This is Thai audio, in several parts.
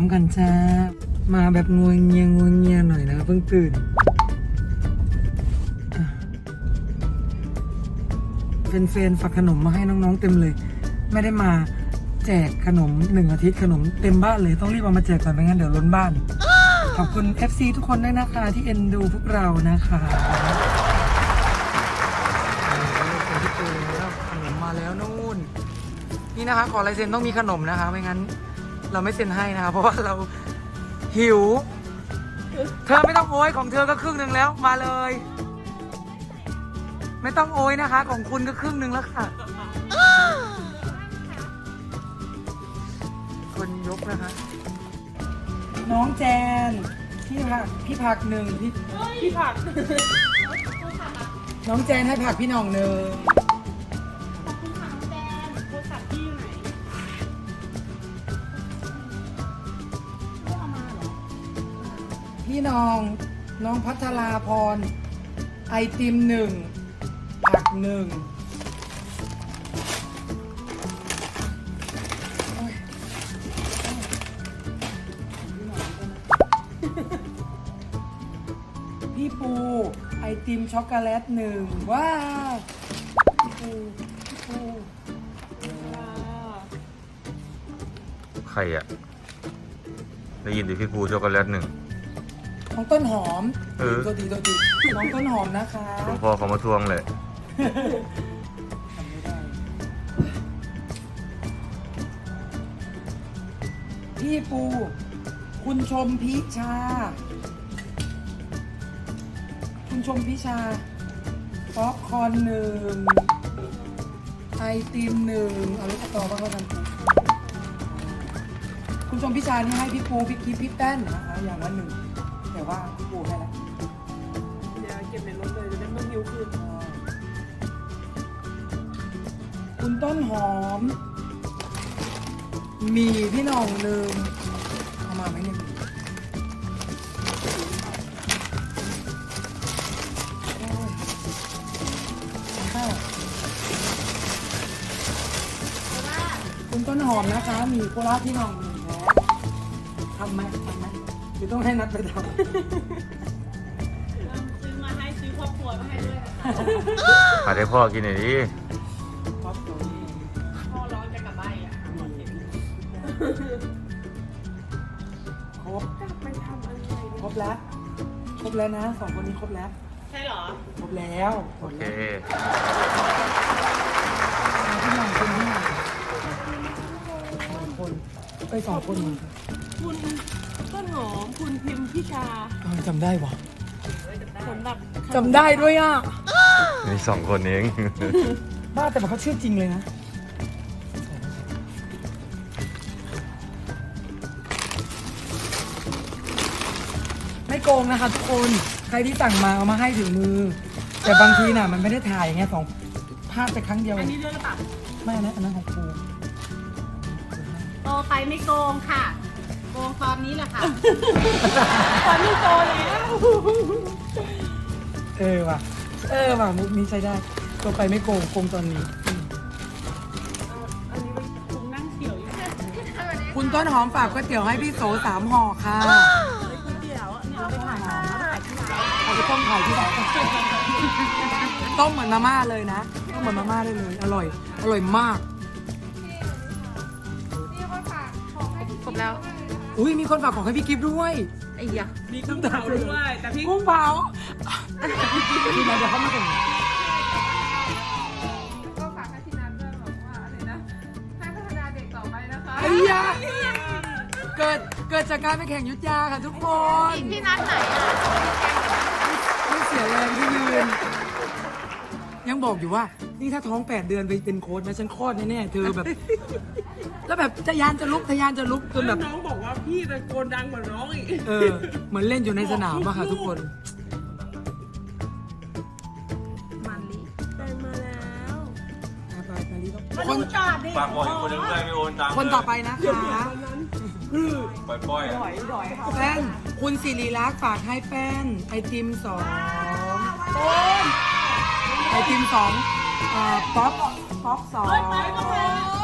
มกันจ้า มาแบบงวงเงียงวงเงียหน่อยนะเพิ่งตื่น เป็นเฟนฝากขนมมาให้น้องๆเต็มเลย ไม่ได้มาแจกขนมหนึ่งอาทิตย์ขนมเต็มบ้านเลยต้องรีบเอามาแจกก่อนไม่งั้นเดี๋ยวล้นบ้าน ขอบคุณ FC ทุกคนด้วยนะคะ ที่เอ็นดูพวกเรานะคะขนมมาแล้วนู่น นี่นะคะ ขอลายเซ็นต้องมีขนมนะคะ ไม่งั้น เราไม่เซ็นให้นะคะเพราะว่าเราหิว เธอไม่ต้องโอยของเธอก็ครึ่งหนึ่งแล้วมาเลย ไม่ต้องโอยนะคะ ของคุณก็ครึ่งหนึ่งแล้วค่ะ คนยกนะคะ น้องแจน พี่ผักพี่ผักหนึ่งพี่พี่ผัก น้องแจนให้ผักพี่หน่องหนึ่ง พี่น้อง น้องพัทราพร ไอติมหนึ่งผักหนึ่งโอ๊ยพี่ปูไอติมช็อกโกแลตหนึ่งว้าวพี่ปูพี่ปูใครอะได้ยินดิพี่ภูช็อกโกแลตหนึ่ง น้องต้นหอมเออ ตัวดีตัวดีน้องต้นหอมนะคะคุณพ่อเขามาทวงเลยทำไม่ได้พี่ปู คุณชมพิชา คุณชมพิชาป๊อปคอร์นหนึ่งไอติมหนึ่งเอาลูกต่อมาเข้ากันคุณชมพิชานี่ให้พี่ปูพี่คิปพี่แป้นนะคะอย่างละหนึ่ง แต่ว่าพี่ปูให้แล้วเดี๋ยวเก็บในรถเลยจะได้ไม่หิวคืนคุณต้นหอม มีพี่หน้องหนึ่งเอามาไหมหนึ่งโอ้ยข้าวคุณต้นหอมนะคะ มีโคราชพี่หน้องหนึ่งแล้วทำไหมทำไหม หรือต้องให้นัดไปทซื้อมาให้ซื้อครอบครัวมาให้ด้วยนะคะหาได้พ่อกินหน่อยดิำครอบครัวนี้พ่อร้อนจะกลับบ้านอะครบกลับไปทำอะไรครบแล้วครบแล้วนะสองคนนี้ครบแล้วใช่เหรอ ครบแล้วโอเคเอาพี่หน่องคนที่หน่องสองคนเอ้ยสองคนเหมือนกันคุณต้นหอมคุณ พิมพ์พิชาเออจำได้วะผลแบบจำได้ด้วยอะ มีสองคนเอง บ้าแต่มันเขาชื่อจริงเลยนะ ไม่โกงนะคะทุกคน ใครที่สั่งมาเอามาให้ถึงมือ แต่บางทีน่ะมันไม่ได้ถ่ายไงสองภาพแต่ครั้งเดียว อันนี้เรื่องกระตับไม่นะอันนั้นของครูโตไปไม่โกงค่ะโก งตอนนี้แหละค่ะ ตอนนี้โตแล้ว เออว่ะ เออว่ะมุกนี้ใช้ได้ตัวไปไม่โกงโกงตอนนี้อืมอันนี้มันคงนั่งเสียวอยู่เนี่ยคุณต้นหอมฝากก๋วยเตี๋ยวให้พี่โสสามห่อค่ะก๋วยเตี๋ยวอันนี้เราไปถ่ายมาแล้วถ่ายที่ร้านเอาไปต้มไข่ที่ไหนต้มเหมือนมาม่าเลยนะต้มเหมือนมาม่าได้เลย อร่อย อร่อยมาก ครบแล้ว อุ้ยมีคนฝากของให้พี่กิฟต์ด้วยไอ้ยะมีกุ้งเผาด้วย แต่พี่กุ้งเผาพี่มาเดี๋ยวเขามาส่งก็ฝากให้พี่นัทด้วยบอกว่าอะไรนะให้พัฒนาเด็กต่อไปนะคะไอ้ยาเกิดเกิดจากการไปแข่งยุทธยาค่ะทุกคนพี่นัทไหนอะไม่เสียแรงที่ยืนยังบอกอยู่ว่า นี่ถ้าท้องแปดเดือนไปเป็นโค้ชนะฉันคลอดแน่ๆเธอแบบ แล้วแบบทะยานจะลุกทะยานจะลุกจนแบบ น้องบอกว่าพี่ตะโกนดังกว่าน้องอีกเออ เหมือนเล่นอยู่ในสนามอะค่ะทุกคน มันลิไปมาแล้วไปไปรีบมาคนดูจอดดิฝากบอกอีกคนนึงด้วยไม่โอนตังค์คนต่อไปนะคะปล่อยๆอะแป้นคุณสิริรักษ์ฝากให้แป้นไอติมสองไอติมสองอ่าป๊อปป๊อปสอง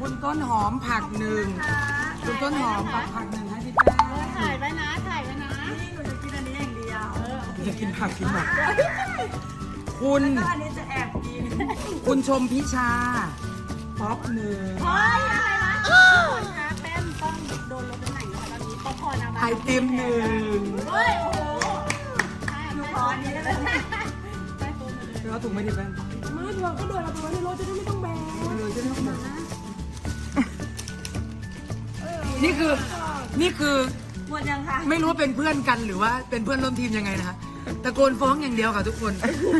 คุณต้นหอมผักหนึ่งคุณต้นหอมผักผักหนึ่งให้พี่แป้งถ่ายไว้นะ ถ่ายไว้นะนี่หนูจะกินอันนี้อย่างเดียวจะกินผักกินผักคุณอันนี้จะแอบกิน คุณชมพิชา ป๊อปหนึ่งเฮ้ยอะไรนะทุกคนคะแป้นต้องโดนลดน้ำหนักนะคะตอนนี้ป๊อปคอร์นเอาไอติมหนึ่งเฮ้ยโอ้โหหนูขออันนี้ได้ไหมแล้วถูกไหมดิแป้ง ไม่เธอก็เดินเอาไปไว้ในรถจะได้ไม่ต้องแบกเลยจะได้ไม่ต้องนี่คือ นี่คือ หมดยังคะไม่รู้ว่าเป็นเพื่อนกันหรือว่าเป็นเพื่อนร่วมทีมยังไงนะคะตะโกนฟ้องอย่างเดียวค่ะทุกคน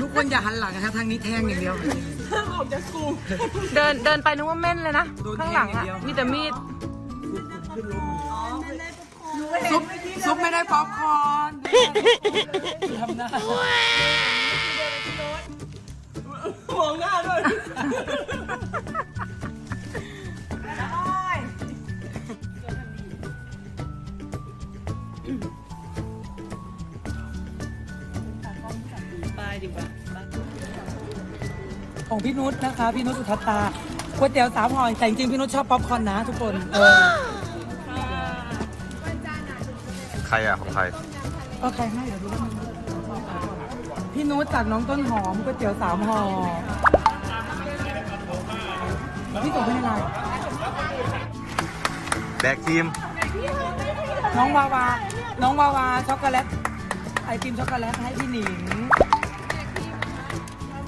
ทุกคนอย่าหันหลังนะคะทางนี้แทงอย่างเดียวออกจากกลุ่มเดินเดินไปนึกว่าเม่นเลยนะ โดนข้างหลังแทงอะอย่างเดียว มีแต่มีด ซุปซุปไม่ได้ป๊อปคอร์นทำหน้า มองหน้าด้วยไปดีกว่าของพี่นุชนะคะ พี่นุชสุทัศตาก๋วยเตี๋ยวสามห่อแต่จริงๆพี่นุชชอบป๊อปคอร์นนะทุกคนเออใครอะของใครก็ใครให้เดี๋ยวดูว่ามัน พี่นุชจากน้องต้นหอมก๋วยเตี๋ยวสามห่อพี่ส่งไปในไลน์แบกทีม น้องวาวา น้องวาวาช็อกโกแลตไอติมช็อกโกแลตให้พี่หนิง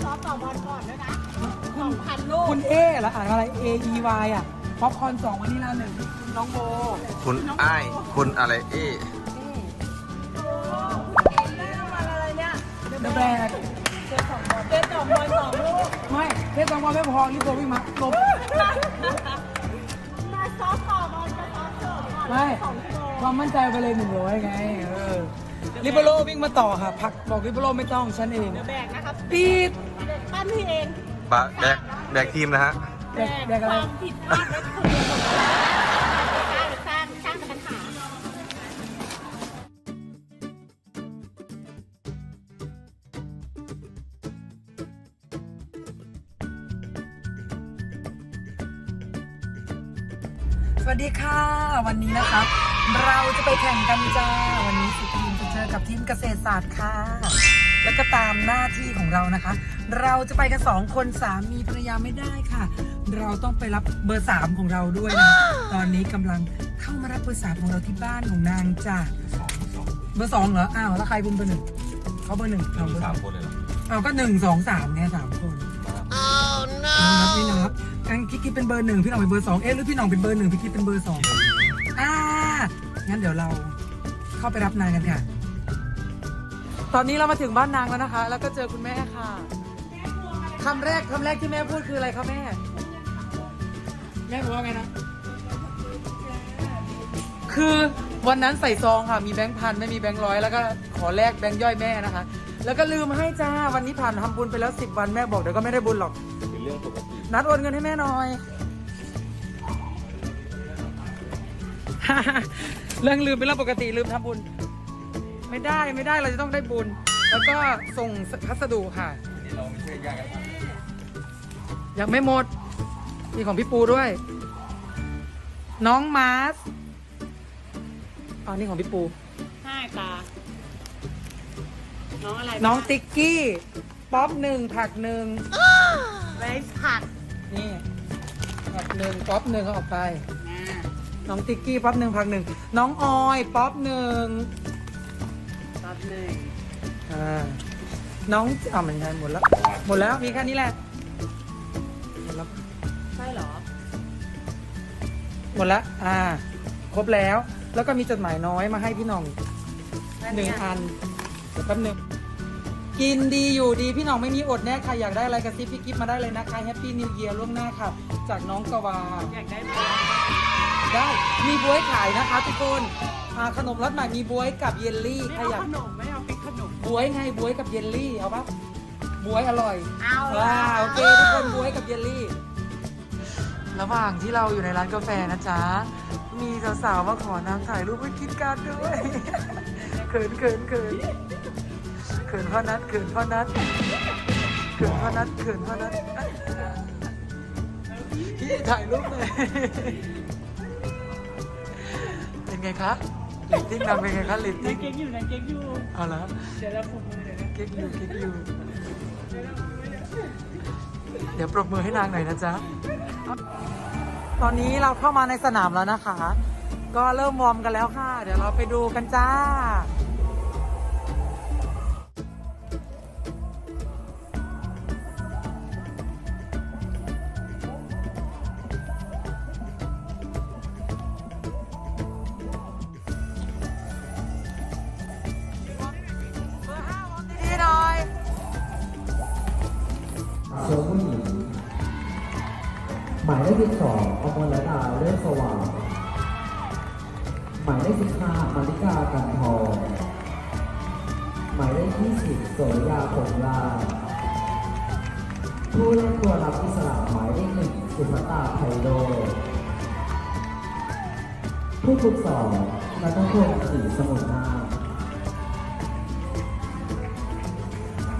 ซ้อมต่อบอลก่อนด้วยนะสองพันลูกคุณเอเหรออ่านอะไร A E Y อะป๊อปคอร์นสองวันนี้ละหนึ่งคุณน้องโบ คุณอ้าย คุณอะไรเอ้ เดอะแบกเทสสองบอลเทสสองบอลสองลูกไม่เทสสองบอลไม่พอรีบโบวิ่งมาลบมาซ้อมต่อบอลจะซ้อมเถอะก่อนไม่ความมั่นใจไปเลยหนึ่งร้อยไงเออลิเบโรวิ่งมาต่อค่ะพักบอกลิเบโรไม่ต้องฉันเองแบกนะครับปีดปั้นพี่เองปะแบกแบกทีมนะฮะแดกแดกคอะไรวามผิดพลาดไม่คือ สวัสดีค่ะ วันนี้นะครับเราจะไปแข่งกันจ้า วันนี้สิทีมจะเจอกับทีมเกษตรศาสตร์ค่ะ แล้วก็ตามหน้าที่ของเรานะคะ เราจะไปกันสองคนสามีภรรยาไม่ได้ค่ะ เราต้องไปรับเบอร์สามของเราด้วยนะ ตอนนี้กำลังเข้ามารับเบอร์สามของเราที่บ้านของนางจ้าเบอร์สองเหรอ อ้าวแล้วใครเป็นเบอร์หนึ่งเขาเบอร์หนึ่งเราเบอร์สามคนเลยเหรออ้าวก็หนึ่งสองสามไงสามคนไม่นับไม่นับ งั้นพี่กิ๊เป็นเบอร์หนึ่งพี่หน่องเป็นเบอร์สองเอ๊ะหรือพี่หน่องเป็นเบอร์หนึ่งพี่กิ๊เป็นเบอร์สองอ่างั้นเดี๋ยวเราเข้าไปรับนางกันค่ะ ตอนนี้เรามาถึงบ้านนางแล้วนะคะ แล้วก็เจอคุณแม่ค่ะคำแรกคำแรกที่แม่พูดคืออะไรคะแม่ แม่บอกว่าไงนะ คือวันนั้นใส่ซองค่ะ มีแบงค์พันไม่มีแบงค์ร้อยแล้วก็ขอแลกแบงค์ย่อยแม่นะคะ แล้วก็ลืมให้จ้าวันนี้ผ่านทำบุญไปแล้วสิบวันแม่บอกเดี๋ยวก็ไม่ได้บุญหรอกเรื่องปกตินัดโอนเงินให้แม่หน่อย เรื่องลืมเป็นเรื่องปกติลืมทำบุญ ไม่ได้ไม่ได้เราจะต้องได้บุญ แล้วก็ส่งพัสดุค่ะยังไม่หมด มีของพี่ปูด้วย น้องมาร์สอ๋อนี่ของพี่ปู ห้าตา น้องอะไรน้องติ๊กกี้ ป๊อปหนึ่งผักหนึ่ง ไรซ์ผักนี่ผักหนึ่งป๊อปหนึ่งเขาออกไป นะน้องติ๊กกี้ป๊อปหนึ่งผักหนึ่งน้องออยป๊อปหนึ่งตอบหนึ่งอ่าน้องอ่ามันไงหมดแล้วหมดแล้วมีแค่นี้แหละหมดแล้วใช่เหรอ หมดแล้วอ่า ครบแล้ว แล้วก็มีจดหมายน้อยมาให้พี่หน้องหนึ่งอันเดี๋ยวแป๊บหนึง กินดีอยู่ดีพี่หน้องไม่มีอดแน่ใครอยากได้อะไรกระซิบพี่กิฟมาได้เลยนะคะแฮปปี้นิวเยียร์ล่วงหน้าค่ะ จากน้องกวา อยากได้ไหมได้มีบวยขายนะคะทุกคนอ่าขนมรสใหม่มีบวยกับเยลลี่ไม่ใครเอาอยากขนมไม่เอาเป็นขนม บวยไงบวยกับเยลลี่เอาปะบวยอร่อย เอาว้าโอเคทุกคนบวยกับเยลลี่ ระหว่างที่เราอยู่ในร้านกาแฟนะจ๊ะ มีสาวๆมาขอนางถ่ายรูปให้คิดการดด้วย เขินเขินเขินเขินพ่อนัดเขินพ่อนัดเขินพ่อนัดเขินพ่อนัดพี่ถ่ายรูปเลยเป็นไงคะลิตติ้งนำเป็นไงคะลิตนาติ้งงเก๊กอยู่นางเก๊กอยู่เอาละเดี๋ยวเราปลุกมือเดี๋ยวนะเก๊กอยู่เก๊กอยู่เดี๋ยวปรบมือให้นางหน่อยนะจ๊ะตอนนี้เราเข้ามาในสนามแล้วนะคะ ก็เริ่มวอร์มกันแล้วค่ะ เดี๋ยวเราไปดูกันจ้า ขสิบสองอมรดาเลิศสว่าง หมายเลขสิบห้ามาริกากันทองหมายเลขยี่สิบโสรยาผงลาผู้เล่นตัวรับอิสระหมายเลขหนึ่งสุภตาไพโรผู้ฝึกสอนนัทพงศ์ศรีสมุทรนา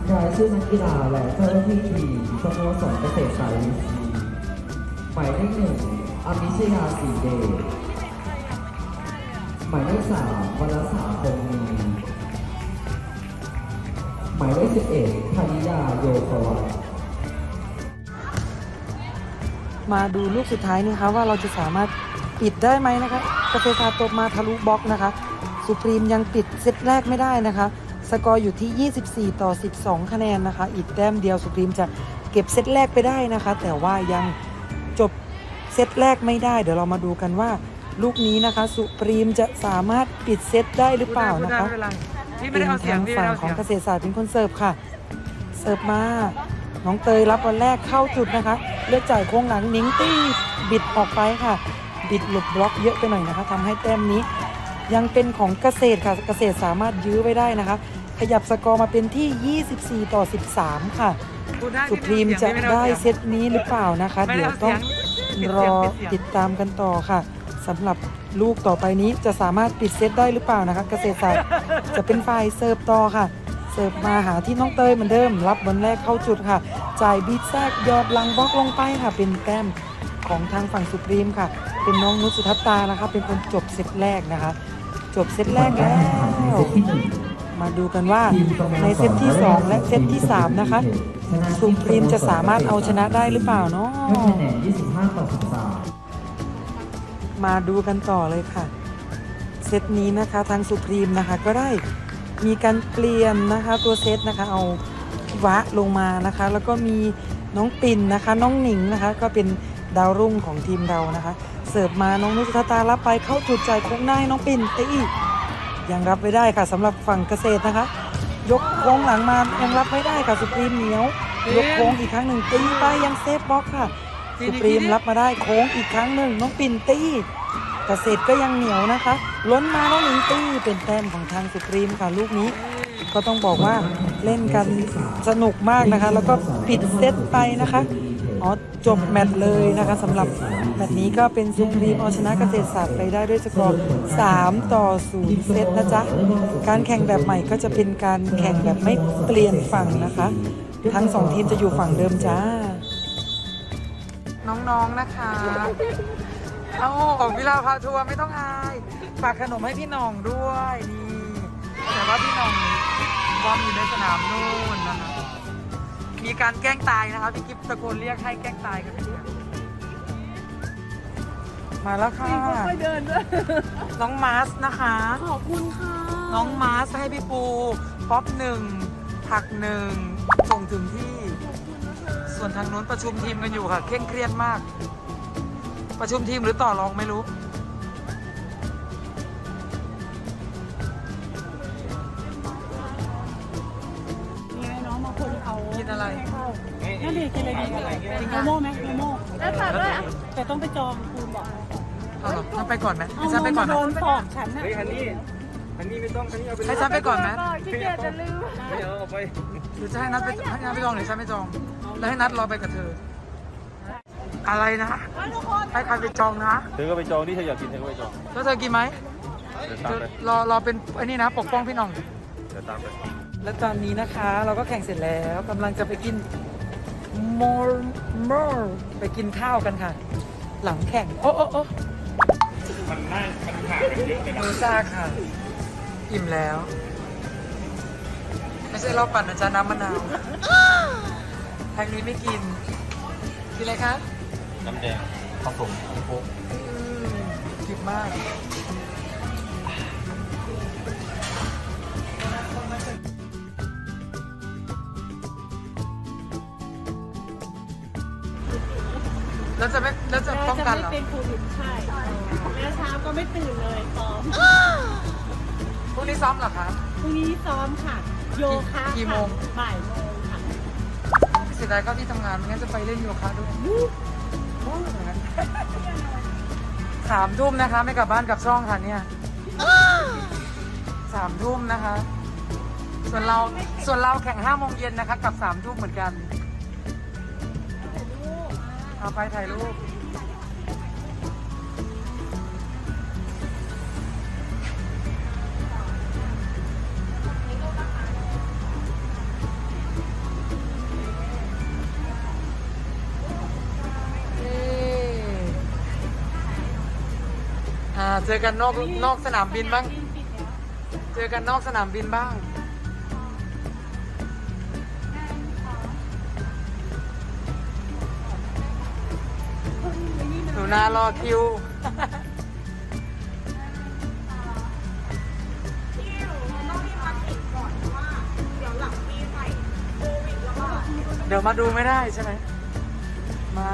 ครายชื่อนักกีฬาและเจ้าหน้าที่ทีมสโมสรเกษตรสาย หมายเลขหนึ่งอภิชยาสีเดชหมายเลขสามวรสาคงมีหมายเลขสิบเอ็ดธนิยาโยกวัฒน์มาดูลูกสุดท้ายนะคะว่าเราจะสามารถปิดได้ไหมนะคะเกษตรศาสตร์ตบมาทะลุบล็อกนะคะ สุพรีมยังปิดเซตแรกไม่ได้นะคะ สกอร์อยู่ที่ 24 ต่อ 12 คะแนนนะคะ อีกแต้มเดียวสุพรีมจะเก็บเซตแรกไปได้นะคะ แต่ว่ายัง จบเซตแรกไม่ได้ เดี๋ยวเรามาดูกันว่า ลูกนี้นะคะ สุพรีมจะสามารถปิดเซตได้หรือเปล่านะคะเป็นทางฝั่งของเกษตรศาสตร์เป็นคนเสิร์ฟค่ะ เสิร์ฟมา น้องเตยรับวันแรกเข้าจุดนะคะ เลือกจ่ายโค้งหลังนิ้งตี้บิดออกไปค่ะ บิดหลบบล็อกเยอะไปหน่อยนะคะทำให้แต้มนี้ ยังเป็นของเกษตรค่ะเกษตรสามารถยื้อไว้ได้นะคะ ขยับสกอร์มาเป็นที่ 24 ต่อ 13 ค่ะ สุพรีมจะได้เซตนี้หรือเปล่านะคะ เดี๋ยวต้องรอติดตามกันต่อค่ะสำหรับลูกต่อไปนี้จะสามารถปิดเซตได้หรือเปล่านะคะ เกษตรศาสตร์จะเป็นฝ่ายเสิร์ฟต่อค่ะ เสิร์ฟมาหาที่น้องเตยเหมือนเดิม รับบอลแรกเข้าจุดค่ะ จ่ายบีทแทรกหยอดหลังบล็อกลงไปค่ะ เป็นแต้มของทางฝั่งสุพรีมค่ะ เป็นน้องนุชสุทัตตานะคะ เป็นคนจบเซตแรกนะคะ จบเซตแรกแล้วมาดูกันว่าในเซตที่ 2 และเซตที่ 3 นะคะ สุพรีมจะสามารถเอาชนะได้หรือเปล่าเนาะมาดูกันต่อเลยค่ะ เซตนี้นะคะทางสุพรีมนะคะก็ได้มีการเปลี่ยนนะคะตัวเซตนะคะเอาวะลงมานะคะ แล้วก็มีน้องปิ่นนะคะ น้องหนิงนะคะ ก็เป็นดาวรุ่งของทีมเรานะคะ เสิร์ฟมาน้องนุชตารับไปเข้าจุดใจโค้งหน้าน้องปิ่นตียังรับไม่ได้ค่ะสำหรับฝั่งเกษตรนะคะ ยกโค้งหลังมายังรับไม่ได้ค่ะสุพรีมเหนียว ยกโค้งอีกครั้งหนึ่งตีไปยังเซฟบล็อกค่ะสุพรีมรับมาได้โค้งอีกครั้งหนึ่งน้องปิ่นตีเกษตรก็ยังเหนียวนะคะ ล้นมาน้องหนิงตีเป็นแต้มของทางสุพรีมค่ะลูกนี้ ก็ต้องบอกว่าเล่นกันสนุกมากนะคะ แล้วก็ปิดเซตไปนะคะ อ๋อจบแมตช์เลยนะคะสำหรับแมตช์นี้ก็เป็นสุพรีมเอาชนะเกษตรศาสตร์ไปได้ด้วยสกอร์3ต่อ0เซตนะจ๊ะ การแข่งแบบใหม่ก็จะเป็นการแข่งแบบไม่เปลี่ยนฝั่งนะคะ ทั้งสองทีมจะอยู่ฝั่งเดิมจ้า น้องๆนะคะเอาของพิลาพาทัวร์ไม่ต้องอายฝากขนมให้พี่น่องด้วยนี่แต่ว่าพี่น่องวอร์มอยู่ในสนามนู่นนะคะ มีการแกล้งตายนะคะพี่กิฟตะโกนเรียกให้แกล้งตายกันเพื่อนมาแล้วค่ะค่อยเดินด้วยน้องมาร์สนะคะ ขอบคุณค่ะ น้องมาร์สให้พี่ปูป๊อปหนึ่งผักหนึ่งส่งถึงที่ ส่วนทางนู้นประชุมทีมกันอยู่ค่ะ เคร่งเครียดมาก ประชุมทีมหรือต่อรองไม่รู้ อะไรนั่นดิกินอะไรดีโมโม่ไหมโมโม่แล้วค่ะด้วยแต่ต้องไปจองคูณบอกเอาเหรองั้นไปก่อนไหมเอาให้ฉันไปก่อนไหมโดนสอบฉันน่ะให้ฉันไปก่อนไหมขี้เกียจจะลืมหรือจะให้นัดไปให้นัดไปจองหรือฉันไปจอง แล้วให้นัดรอไปกับเธอ อะไรนะให้ใครไปจองนะเธอก็ไปจองที่เธออยากกินเธอก็ไปจองแล้วเธอกินไหมเดี๋ยวเธตามอไปรอรอเป็นไอ้นี่นะ ปกป้องพี่หน้องเดี๋ยวตามไป และตอนนี้นะคะเราก็แข่งเสร็จแล้วกำลังจะไปกิน more more ไปกินข้าวกันค่ะ หลังแข่ง โอ้โอ้โอ้มันน่ามันห่างกันเยอะเลยนะดูซ่าค่ะ อิ่มแล้ว ไม่ใช่เราปั่นนะจ๊ะน้ำมะนาวทางนี้ไม่กิน กินอะไรคะ น้ำแดงผสมโค้กอืมกินมาก แล้วจะไม่แล้วจะป้องกันเหรอแม่จะไม่เป็นโควิดใช่ แม่เช้าก็ไม่ตื่นเลยซ้อมพรุ่งนี้ซ้อมเหรอคะ พรุ่งนี้ซ้อมค่ะ โยคะกี่โมงค่ะบ่ายโมงค่ะเสียดายเข้าที่ทำงานไม่งั้นจะไปเล่นโยคะด้วยโอ้ยอย่างนั้นสามทุ่มนะคะ ไม่กลับบ้านกลับช่องค่ะเนี่ยสามทุ่มนะคะ ส่วนเราส่วนเราแข่งห้าโมงเย็นนะคะกลับสามทุ่มเหมือนกัน เอาไปถ่ายรูปเย้อ่าเจอกันนอกนอกสนามบินบ้าง เจอกันนอกสนามบินบ้าง นารอคิว เดี๋ยวมาดูไม่ได้ใช่ไหม มา